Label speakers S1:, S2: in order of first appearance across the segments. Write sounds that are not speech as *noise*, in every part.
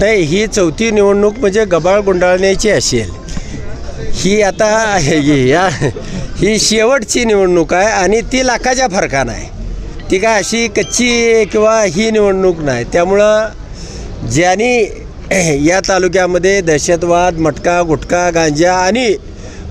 S1: नाही ही चौथी निवडणूक म्हणजे गबाळ गुंडाळण्याची असेल. ही आता या ही शेवटची निवडणूक आहे आणि ती लाखाच्या फरकानं आहे. ती काय अशी कच्ची किंवा ही निवडणूक नाही. त्यामुळं ज्यांनी या तालुक्यामध्ये दहशतवाद मटका गुटखा गांजा आणि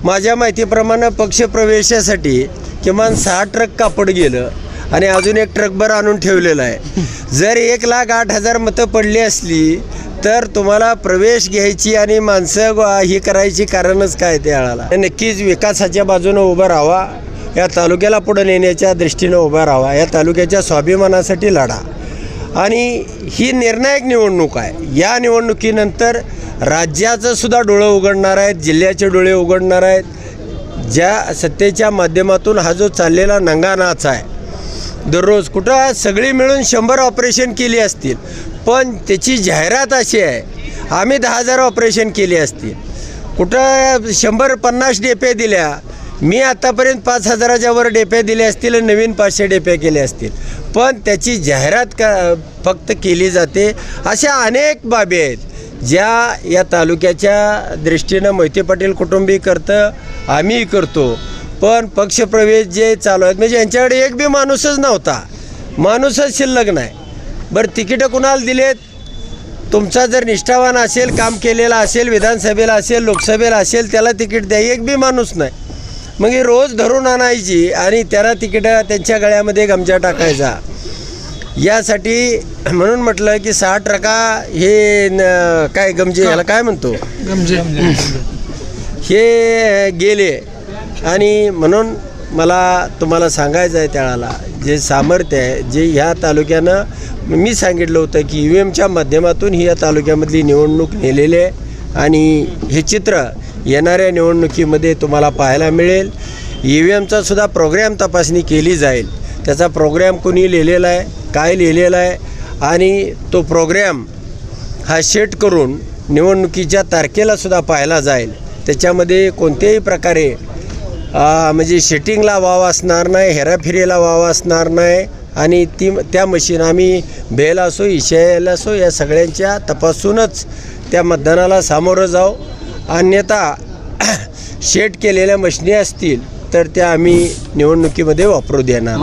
S1: माझ्या माहितीप्रमाणे पक्षप्रवेशासाठी किमान सहा ट्रक कापड गेलं. आणि अजून एक ट्रकभर आणून ठेवलेलं आहे. जर एक लाख आठ हजार मतं पडली असली तर तुम्हाला प्रवेश घ्यायची आणि माणसं ही करायची कारणच काय त्या आळाला नक्कीच विकासाच्या बाजूनं उभं राहावा या तालुक्याला पुढे नेण्याच्या दृष्टीनं उभा राहावा या तालुक्याच्या स्वाभिमानासाठी लढा. आणि ही निर्णायक निवडणूक आहे. या निवडणुकीनंतर राज्याचं सुद्धा डोळं उघडणार आहेत जिल्ह्याचे डोळे उघडणार आहेत. ज्या सत्तेच्या माध्यमातून हा जो चाललेला नंगानाच आहे दररोज कुठं सगळी मिळून शंभर ऑपरेशन केली असतील पण त्याची जाहिरात अशी आहे आम्ही दहा हजार ऑपरेशन केली असतील. कुठं शंभर पन्नास डेप्या दिल्या मी आतापर्यंत पाच हजाराच्या वर डेप्या दिल्या असतील आणि नवीन पाचशे डेप्या केल्या असतील. पण त्याची जाहिरात का फक्त केली जाते अशा अनेक बाबी आहेत ज्या या तालुक्याच्या दृष्टीनं मोहिते पाटील कुटुंबी करतं आम्हीही करतो. पण पक्षप्रवेश जे चालू आहेत म्हणजे यांच्याकडे एक बी माणूसच नव्हता. माणूसच शिल्लक नाही. बरं तिकीटं कुणाला दिलेत? तुमचा जर निष्ठावान असेल काम केलेला असेल विधानसभेला असेल लोकसभेला असेल त्याला तिकीट द्या. एक बी माणूस नाही. मग ही रोज धरून आणायची आणि त्याला तिकीटं त्यांच्या गळ्यामध्ये गमजा टाकायचा. यासाठी म्हणून म्हटलं की सहा ट्रका हे काय गमजे याला काय म्हणतो? हे गेले. आणि म्हणून मला तुम्हाला सांगायचं आहे त्याळाला जे सामर्थ्य आहे जे ह्या तालुक्यानं मी सांगितलं होतं की ई एमच्या माध्यमातून ही या तालुक्यामधली निवडणूक नेलेली आहे आणि हे चित्र येणाऱ्या निवडणुकीमध्ये तुम्हाला पाहायला मिळेल. ई व्ही एमचा सुद्धा प्रोग्रॅम तपासणी केली जाईल. त्याचा प्रोग्रॅम कोणी लिहिलेला आहे काय लिहिलेला आहे आणि तो प्रोग्रॅम हा सेट करून निवडणुकीच्या तारखेलासुद्धा पाहायला जाईल. त्याच्यामध्ये कोणत्याही प्रकारे म्हणजे शेटिंगला वाव असणार नाही हेराफेरीला वाव असणार नाही आणि ती त्या मशीन आम्ही बेल असो इशायल असो या सगळ्यांच्या तपासूनच त्या मतदानाला सामोरं जाऊ. अन्यथा *clears throat* शेट केलेल्या मशिनी असतील तर त्या आम्ही निवडणुकीमध्ये वापरू देणार.